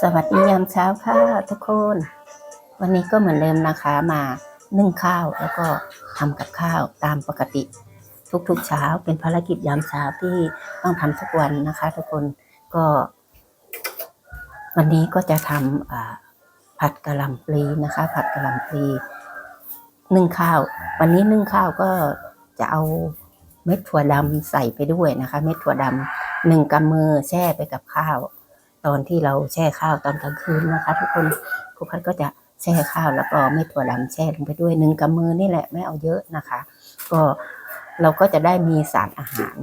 สวัสดียามเช้าค่ะทุกคน วันนี้ก็เหมือนเดิมนะคะมานึ่งข้าวแล้วก็ทำกับข้าวตามปกติ ทุกๆเช้าเป็นภารกิจยามเช้าที่ต้องทำทุกวันนะคะ ทุกคนก็ วันนี้ก็จะทำผัดกะหล่ำปลีนะคะ ผัดกะหล่ำปลีนึ่งข้าว วันนี้นึ่งข้าวก็จะเอาเม็ดถั่วดำใส่ไปด้วยนะคะ เม็ดถั่วดำหนึ่งกำมือแช่ไปกับข้าว ตอนที่เราแช่ข้าวตอนกลางคืนนะคะ ทุกคนครูพัดก็จะแช่ข้าวแล้วก็เม็ดถั่วดำแช่ลงไปด้วยหนึ่งกำมือนี่แหละไม่เอาเยอะนะคะ ก็เราก็จะได้มีสารอาหาร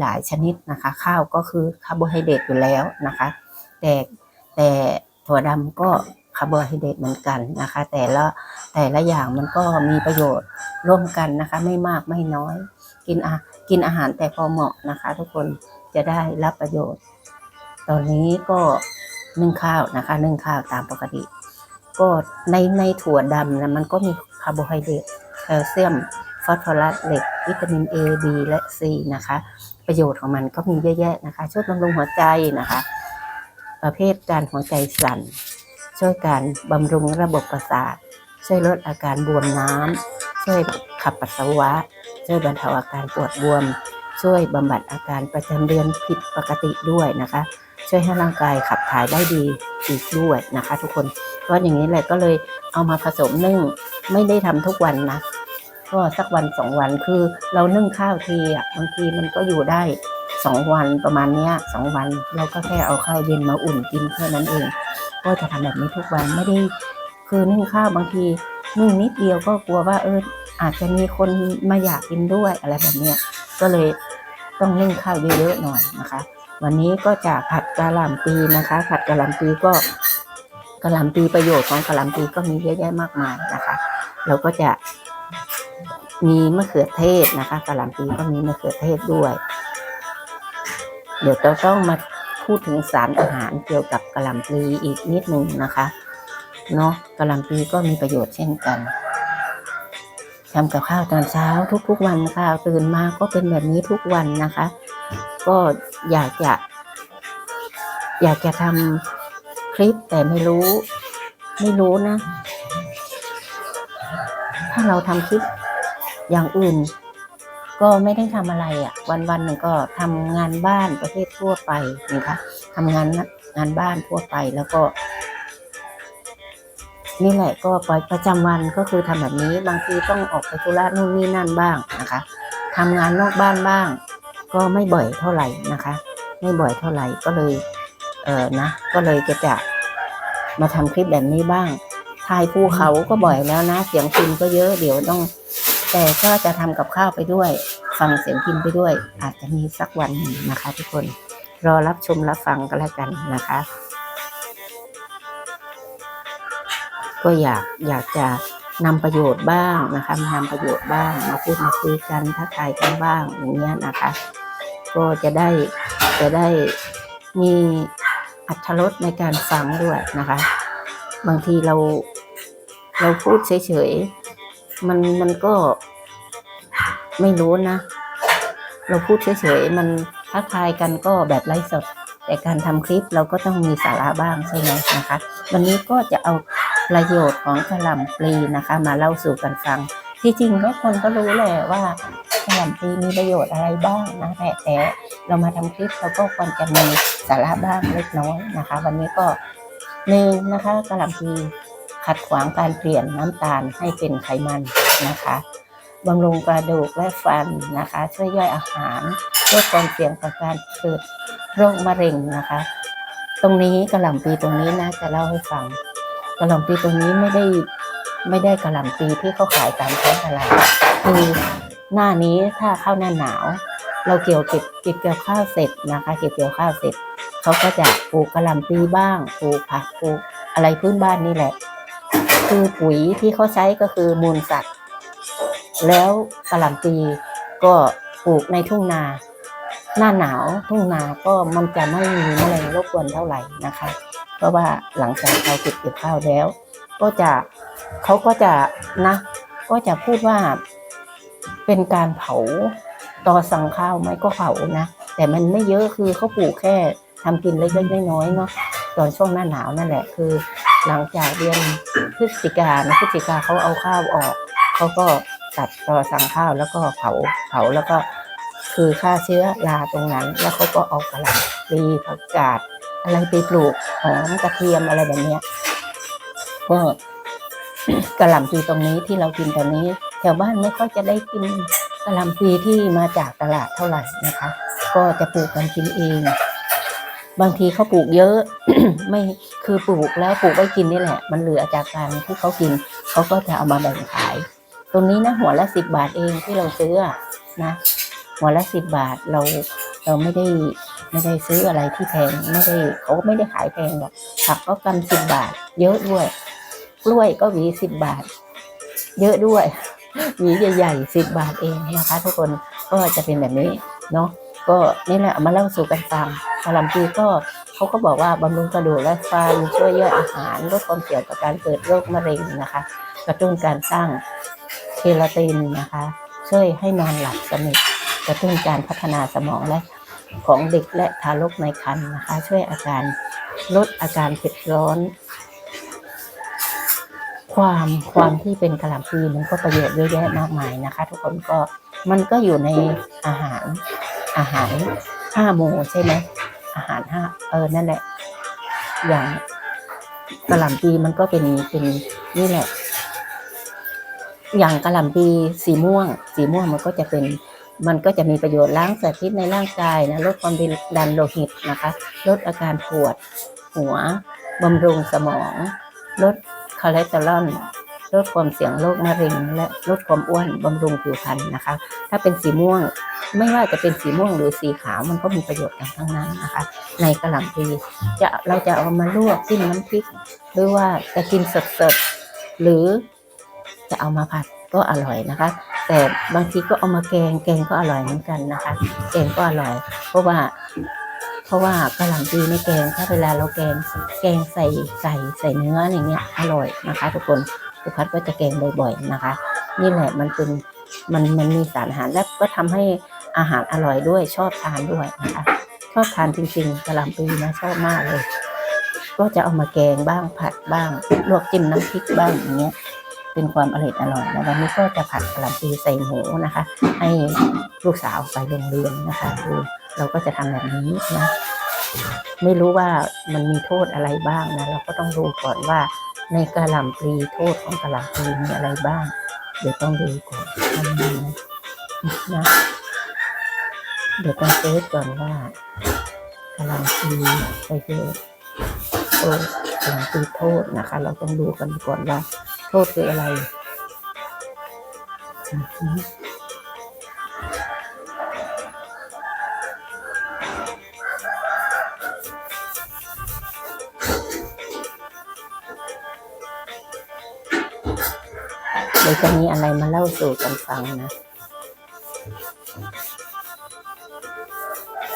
หลายๆชนิดนะคะ ข้าวก็คือคาร์โบไฮเดรตอยู่แล้วนะคะ แต่แต่ถั่วดำก็คาร์โบไฮเดรตเหมือนกันนะคะ แต่ละแต่ละอย่างมันก็มีประโยชน์ร่วมกันนะคะ ไม่มากไม่น้อย กินอากินอาหารแต่พอเหมาะนะคะ ทุกคนจะได้รับประโยชน์ ตอนนี้ก็นึ่งข้าวนะคะ นึ่งข้าวตามปกติ ก็ในในถั่วดำนะมันก็มีคาร์โบไฮเดรตแคลเซียม ฟอสฟอรัสเหล็ก วิตามิน A B และ C นะคะ ประโยชน์ของมันก็มีเยอะแยะนะคะ ช่วยบำรุงหัวใจนะคะ ประเภทการหัวใจสั่น ช่วยการบำรุงระบบประสาท ช่วยลดอาการบวมน้ำ ช่วยขับปัสสาวะ ช่วยบรรเทาอาการปวดบวม ช่วยบำบัดอาการประจำเดือนผิดปกติด้วยนะคะ ช่วยให้ร่างกายขับถ่ายได้ดีอีกด้วยนะคะ ทุกคนเพราะอย่างนี้แหละก็เลยเอามาผสมนึ่งไม่ได้ทำทุกวันนะก็สักวันสองวันคือเรานึ่งข้าวทีอะบางทีมันก็อยู่ได้สองวันประมาณเนี้ยสองวันเราก็แค่เอาข้าวเย็นมาอุ่นกินแค่นั้นเอง ก็จะทำแบบนี้ทุกวันไม่ได้คือนึ่งข้าวบางทีนึ่งนิดเดียวก็กลัวว่าเอออาจจะมีคนมาอยากกินด้วยอะไรแบบเนี้ยก็เลยต้องนึ่งข้าวเยอะๆหน่อยนะคะ วันนี้ก็จะผัดกะหล่ำปีนะคะ ผัดกะหล่ำปีก็กะหล่ำปีประโยชน์ของกะหล่ำปีก็มีเยอะแยะมากมายนะคะ เราก็จะมีมะเขือเทศนะคะกะหล่ำปีก็มีมะเขือเทศด้วย เดี๋ยวเราต้องมาพูดถึงสารอาหารเกี่ยวกับกะหล่ำปีอีกนิดนึงนะคะเนาะกะหล่ำปีก็มีประโยชน์เช่นกันทำกับข้าวตอนเช้าทุกๆวันค่ะตื่นมาก็เป็นแบบนี้ทุกวันนะคะ ก็ อยากจะ อยากจะทำคลิปแต่ไม่รู้ ไม่รู้นะ ถ้าเราทำคลิปอย่างอื่น ก็ไม่ได้ทำอะไรอะ่ะ วันวันหนึ่งก็ทำงานบ้านประเภททั่วไปนะคะทำงานงานบ้านทั่วไปแล้วก็ นี่แหละก็ประจำวันก็คือทำแบบนี้ บางทีต้องออกไปธุระนู่นนี่นั่นบ้างนะคะทำงานนอกบ้านบ้าง ก็ไม่บ่อยเท่าไหร่นะคะ ไม่บ่อยเท่าไหร่ก็เลยเออนะ ก็เลยจะจะมาทำคลิปแบบนี้บ้างถ่ายภูเขาก็บ่อยแล้วนะ เสียงพิมพ์ก็เยอะเดี๋ยวต้อง แต่ก็จะทำกับข้าวไปด้วย ฟังเสียงพิมพ์ไปด้วย อาจจะมีสักวันหนึ่งนะคะ ทุกคนรอรับชมรับฟังกันแล้วกันนะคะ ก็อยากอยากจะนำประโยชน์บ้างนะคะมานำประโยชน์บ้าง มาพูดมาคุยกันทักทายกันบ้างอย่างเงี้ยนะคะ ก็จะได้จะได้มีอัธรสในการฟังด้วยนะคะ บางทีเราเราพูดเฉยๆมันมันก็ไม่รู้นะ เราพูดเฉยๆมันทักทายกันก็แบบไร้สด แต่การทำคลิปเราก็ต้องมีสาระบ้างใช่ไหมนะคะ วันนี้ก็จะเอาประโยชน์ของกระหล่ำปลีนะคะ มาเล่าสู่กันฟังที่จริงก็คนก็รู้แหละว่า กระหล่ำปีมีประโยชน์อะไรบ้างนะแต่แต่เรามาทำคลิปเราก็ควรจะมีสาระบ้างเล็กน้อยนะคะ วันนี้ก็หนึ่งนะคะกระหล่ำปีขัดขวางการเปลี่ยนน้ำตาลให้เป็นไขมันนะคะบำรุงกระดูกและฟันนะคะ ช่วยย่อยอาหารลดความเสี่ยงต่อการเกิดโรคมะเร็งนะคะ ตรงนี้กระหล่ำปีตรงนี้นะจะเล่าให้ฟังกระหล่ำปีตรงนี้ไม่ได้ไม่ได้กระหล่ำปีที่เขาขายตามท้องตลาดคือ หน้านี้ถ้าเข้าหน้าหนาว เราเกี่ยวเก็บเก็บเกี่ยวข้าวเสร็จนะคะ เก็บเกี่ยวข้าวเสร็จเขาก็จะปลูกกระหล่ำปลีบ้างปลูกผักปลูกอะไรพื้นบ้านนี่แหละ คือปุ๋ยที่เขาใช้ก็คือมูลสัตว์ แล้วกระหล่ำปลีก็ปลูกในทุ่งนา หน้าหนาวทุ่งนาก็มันจะไม่มีแมลงรบกวนเท่าไหร่นะคะ เพราะว่าหลังจากเราเก็บเกี่ยวข้าวแล้ว ก็จะเขาก็จะนะ ก็จะพูดว่า เป็นการเผาตอสั่งข้าวไหมก็เผานะ แต่มันไม่เยอะคือเขาปลูกแค่ทำกินเล็กๆน้อยๆเนาะตอนช่วงหน้าหนาวนั่นแหละคือ หลังจากเดือนพฤศจิกานะพฤศจิกาเขาเอาข้าวออกเขาก็ตัดตอสั่งข้าวแล้วก็เผาเผาแล้วก็คือฆ่าเชื้อราตรงนั้น แล้วเขาก็เอากระหล่ำปลีผักกาดอะไรไปปลูกหอมกระเทียมอะไรแบบเนี้ยก็กระหล่ำปีตรงนี้ที่เรากินตอนนี้ ถวบ้านไม่ค่อยจะได้กินกระหล่ำปลีที่มาจากตลาดเท่าไหร่นะคะ ก็จะปลูกกันกินเอง บางทีเขาปลูกเยอะ ไม่คือปลูกแล้วปลูกไว้กินนี่แหละ มันเหลือจากการที่เขากินเขาก็จะเอามาแบ่งขาย ตรงนี้นะหัวละสิบบาทเองที่เราซื้อนะหัวละสิบบาทเราเราไม่ได้ไม่ได้ซื้ออะไรที่แพงไม่ได้เขาก็ไม่ได้ขายแพงหรอกผักก็กำสิบบาท เยอะด้วย กล้วยก็หวีสิบบาท เยอะด้วย หวีใหญ่ๆสิบบาทเองนะคะ ทุกคนก็จะเป็นแบบนี้เนาะก็นี่แหละมาเล่าสู่กันฟังกะหล่ำปีก็เขาก็บอกว่าบำรุงกระดูกและฟันช่วยย่อยอาหารลดความเสี่ยงต่อการเกิดโรคมะเร็งนะคะ กระตุ้นการสร้างเคลาตินนะคะ ช่วยให้นอนหลับสนิทกระตุ้นการพัฒนาสมองและของเด็กและทารกในครรภ์นะคะ ช่วยอาการลดอาการเผ็ดร้อน ความความที่เป็นกระหล่ำปลีมันก็ประโยชน์เยอะแยะมากมายนะคะ ทุกคนก็มันก็อยู่ในอาหารอาหารห้าหมู่ใช่ไหมอาหารห้าเออนั่นแหละ อย่างกระหล่ำปลีมันก็เป็นเป็นนี่แหละ อย่างกระหล่ำปลีสีม่วง สีม่วงมันก็จะเป็นมันก็จะมีประโยชน์ล้างสารพิษในร่างกายนะลดความดันโลหิตนะคะ ลดอาการปวด หัวบำรุงสมอง ลด อเลสเตอรอลลดความเสี่ยงโรคมะเร็ง และลดความอ้วนบำรุงผิวพรรณนะคะ ถ้าเป็นสีม่วงไม่ว่าจะเป็นสีม่วงหรือสีขาวมันก็มีประโยชน์กันทั้งนั้นนะคะ ในกระหล่ำปลีจะเราจะเอามาลวกจิ้มน้ำพริก หรือว่าจะกินสดๆหรือจะเอามาผัดก็อร่อยนะคะ แต่บางทีก็เอามาแกงแกงก็อร่อยเหมือนกันนะคะ แกงก็อร่อย เพราะว่า เพราะว่ากระหล่ำปลีในแกงถ้าเวลาเราแกงแกงใส่ไก่ใส่เนื้ออย่างเงี้ยอร่อยนะคะ ทุกคนทุกพัดก็จะแกงบ่อย ๆนะคะ นี่แหละมันเป็นมันมันมีสารอาหารและก็ทำให้อาหารอร่อยด้วยชอบทานด้วยนะคะชอบทานจริงๆกระหล่ำปลีนะชอบมากเลย ก็จะเอามาแกงบ้างผัดบ้างลวกจิ้มน้ำพริกบ้างอย่างเงี้ยเป็นความอร่อยอร่อยนะวันนี้ก็จะผัดกะหล่ำปลีใส่หมูนะคะ ให้ลูกสาวไปโรงเรียนนะคะคือ เราก็จะทำแบบนี้นะ ไม่รู้ว่ามันมีโทษอะไรบ้างนะ เราก็ต้องดูก่อนว่าในกระหล่ำปลีโทษของกระหล่ำปลีมีอะไรบ้าง เดี๋ยวต้องดูก่อนทำดีนะนะ เดี๋ยวต้องเซิร์ชก่อนว่ากระหล่ำปลีไประโยชน์โทษกะหล่ำปลีโทษนะคะ เราต้องดูกันก่อนว่า โทษคืออะไรอื ยวจะมีอะไรมาเล่าสู่กันฟังนะ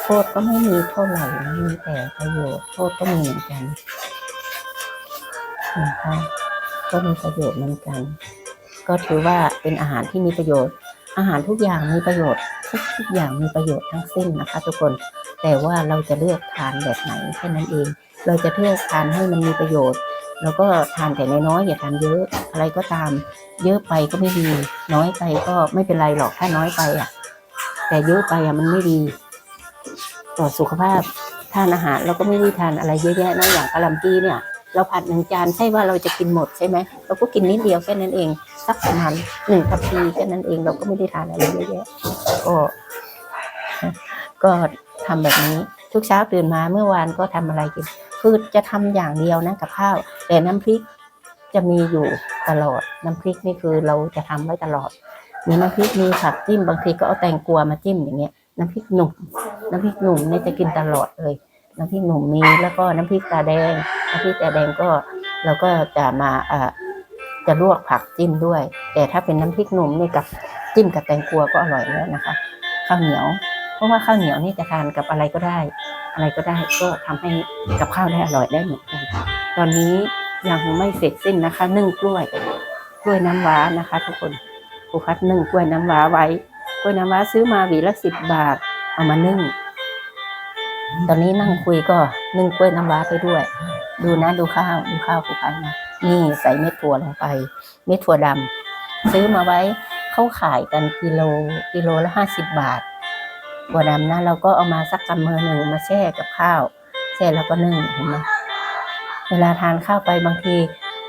โทษก็ไม่มีเท่าไหร่นะมีแต่ประโยชน์โทษก็มีเหมือนกันนะคะก็มีประโยชน์เหมือนกัน ก็ถือว่าเป็นอาหารที่มีประโยชน์ อาหารทุกอย่างมีประโยชน์ ทุกทุกอย่างมีประโยชน์ทั้งสิ้นนะคะ ทุกคนแต่ว่าเราจะเลือกทานแบบไหนแค่นั้นเอง เราจะเลือกทานให้มันมีประโยชน์ แล้วก็ทานแต่น้อยๆอย่าทานเยอะอะไรก็ตาม เยอะไปก็ไม่ดี น้อยไปก็ไม่เป็นไรหรอกถ้าน้อยไปอะ แต่เยอะไปอะมันไม่ดี ต่อสุขภาพทานอาหารเราก็ไม่ได้ทานอะไรเยอะแยะนะอย่างกะหล่ำปีเนี่ย เราผัดหนึ่งจานใช่ว่าเราจะกินหมดใช่ไหมเราก็กินนิดเดียวแค่นั้นเองสักประมาณหนึ่งทัพพีแค่นั้นเองเราก็ไม่ได้ทานอะไรเยอะแยะก็ก็ทำแบบนี้ทุกเช้าตื่นมาเมื่อวานก็ทำอะไรกิน คือจะทำอย่างเดียวนะกับข้าว แต่น้ำพริกจะมีอยู่ตลอด น้ำพริกนี่คือเราจะทำไว้ตลอด มีน้ำพริกมีผักจิ้มบางทีก็เอาแตงกวามาจิ้มอย่างเงี้ย น้ำพริกหนุ่ม น้ำพริกหนุ่มเนี่ยจะกินตลอดเลย น้ำพริกหนุ่มมีแล้วก็น้ำพริกตาแดง น้ำพริกตาแดงก็เราก็จะมาเอ่อจะลวกผักจิ้มด้วย แต่ถ้าเป็นน้ำพริกหนุ่มนี่กับจิ้มกับแตงกวาก็อร่อยแล้วนะคะ ข้าวเหนียว เพราะว่าข้าวเหนียวนี่จะทานกับอะไรก็ได้ อะไรก็ได้ก็ทำให้กับข้าวได้อร่อยได้เหมือนกันตอนนี้ยังไม่เสร็จสิ้นนะคะ นึ่งกล้วยกล้วยน้ำว้านะคะ ทุกคนครูคัดนึ่งกล้วยน้ำว้าไว้กล้วยน้ำว้าซื้อมาหวีละสิบบาทเอามานึ่ง ตอนนี้นั่งคุยก็นึ่งกล้วยน้ำว้าไปด้วย ดูนะดูข้าวดูข้าวครูพันธุ์นะนี่ใส่เม็ดถั่วลงไป เม็ดถั่วดำซื้อมาไว้เขาขายกันกิโลกิโลละห้าสิบบาท ถั่วดำนะเราก็เอามาสักกำมือหนึ่งมาแช่กับข้าวแช่แล้วก็นึ่งเห็นไหมเวลาทานข้าวไปบางที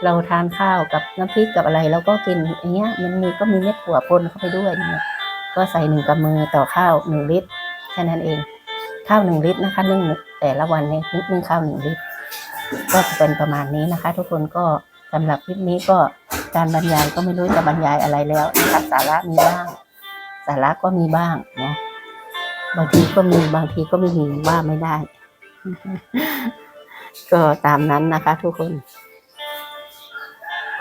เราทานข้าวกับน้ำพริกกับอะไรแล้วก็กินอย่างเงี้ยมันมีก็มีเม็ดถั่วปนเข้าไปด้วยเนี่ยก็ใส่หนึ่งกำมือต่อข้าวหนึ่งลิตรแค่นั้นเอง ข้าวหนึ่งลิตรนะคะนึ่งแต่ละวันเนี่ยนึ่งข้าวหนึ่งลิตรก็จะเป็นประมาณนี้นะคะ ทุกคนก็สำหรับคลิปนี้ก็การบรรยายก็ไม่รู้จะบรรยายอะไรแล้วนะคะสาระมีบ้าง สาระก็มีบ้างเนาะ บางทีก็มีบางทีก็ไม่มีว่าไม่ได้ ก็ตามนั้นนะคะ ทุกคน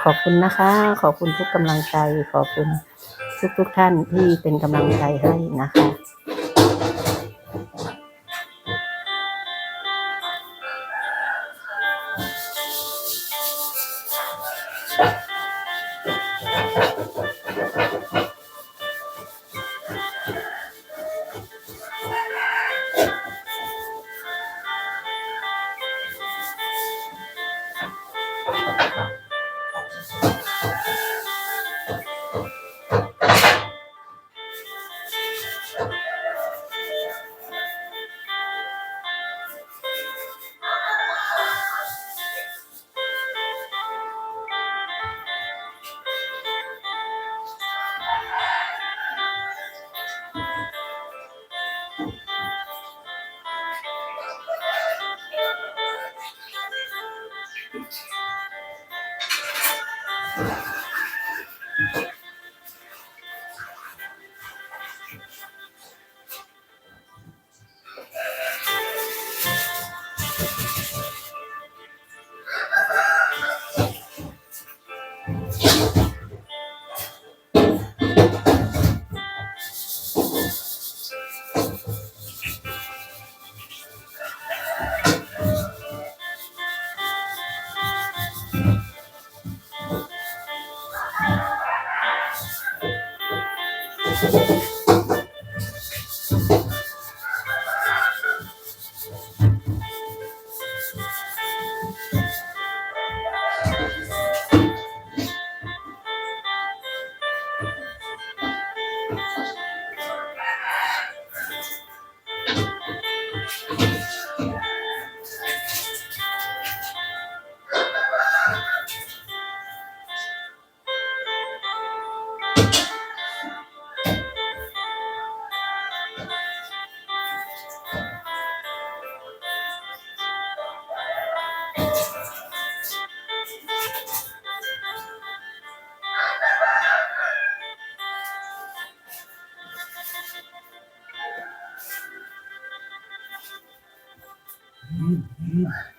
ขอบคุณนะคะ ขอบคุณทุกกำลังใจ ขอบคุณทุกทุกท่านที่เป็นกำลังใจให้นะคะ Bye. 嗯嗯。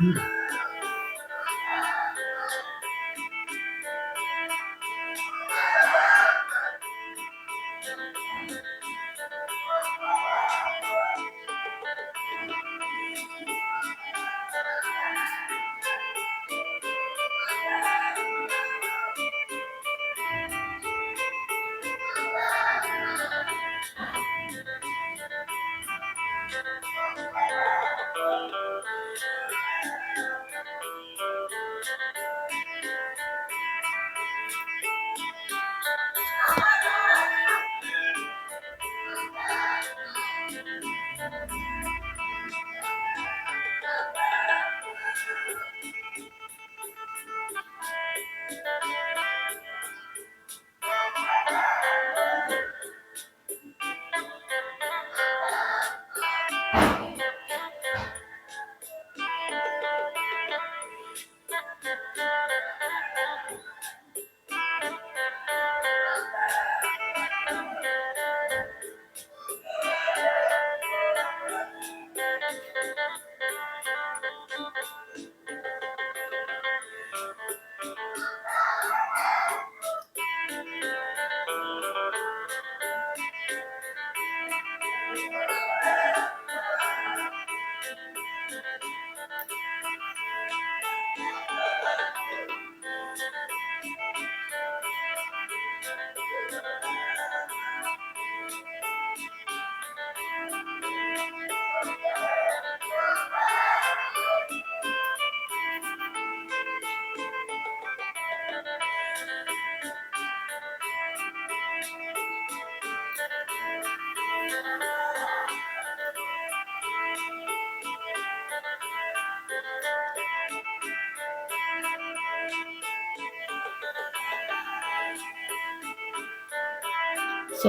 你有。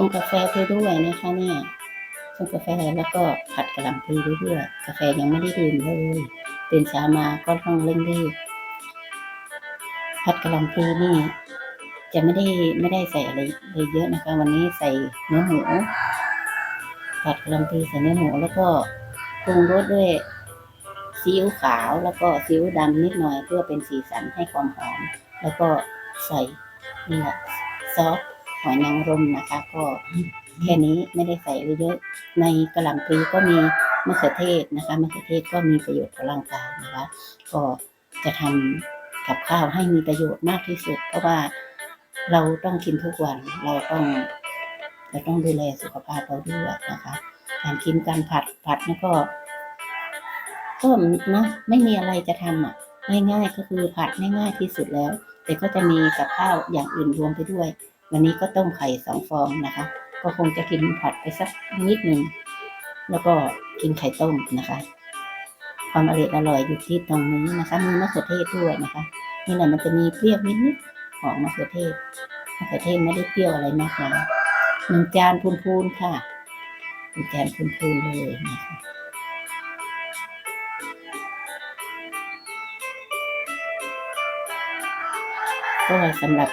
งกาแฟไปด้วยนะคะเนี่ยชงกาแฟแล้วก็ผัดกระหล่ำปลีไปด้วย กาแฟยังไม่ได้ดื่มเลยตื่นเช้ามาก็ต้องเร่งรีบผัดกระหล่ำปลีนี่ จะไม่ได้ไม่ได้ใส่อะไรเลยเยอะนะคะ วันนี้ใส่เนื้อหมูผัดกระหล่ำปลีใส่เนื้อหมูแล้วก็ปรุงรสด้วยซีอิ๊วขาวแล้วก็ซีอิ๊วดำนิดหน่อยเพื่อเป็นสีสันให้ความหอมแล้วก็ใส่นี่แหละซอส อยนางรมนะคะ ก็แค่นี้ไม่ได้ใส่เยอะ ในกระหล่ำปลีก็มีมะเขือเทศนะคะมะเขือเทศก็มีประโยชน์ต่อร่างกายนะคะก็จะทำกับข้าวให้มีประโยชน์มากที่สุด เพราะว่าเราต้องกินทุกวันเราต้องเราต้องดูแลสุขภาพเราด้วยนะคะการกินการผัดผัดนี่ก็ก็นะไม่มีอะไรจะทำอะง่ายๆก็คือผัดง่ายๆที่สุดแล้ว แต่ก็จะมีกับข้าวอย่างอื่นรวมไปด้วย วันนี้ก็ต้มไข่สองฟองนะคะ ก็คงจะกินผัดไปสักนิดหนึ่งแล้วก็กินไข่ต้มนะคะ ความอร่อยอร่อยอยู่ที่ตรงนี้นะคะ มีมะเขือเทศด้วยนะคะ นี่แหละมันจะมีเปรี้ยวนิดๆของมะเขือเทศมะเขือเทศไม่ได้เปรี้ยวอะไรมากนะหนึ่งจานพูนๆค่ะหนึ่งจานพูนๆเลยนะคะก็สำหรับ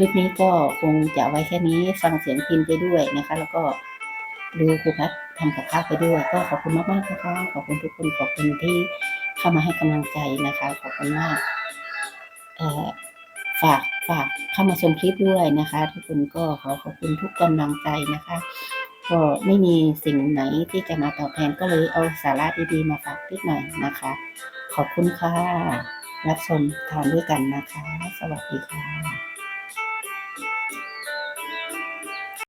ลิปนี้ก็คงจะไว้แค่นี้ฟังเสียงพินไปด้วยนะคะ แล้วก็ดูครูพัดทำกับข้าวไปด้วย ก็ขอบคุณมากๆนะคะขอบคุณทุกคนขอบคุณที่เข้ามาให้กำลังใจนะคะ ขอบคุณมากฝากฝากเข้ามาชมคลิปด้วยนะคะ ทุกคนก็ขอขอบคุณทุกกำลังใจนะคะ ก็ไม่มีสิ่งไหนที่จะมาตอบแทนก็เลยเอาสาระดีๆมาฝากนิดหน่อยนะคะ ขอบคุณค่ะรับชมทานด้วยกันนะคะ สวัสดีค่ะ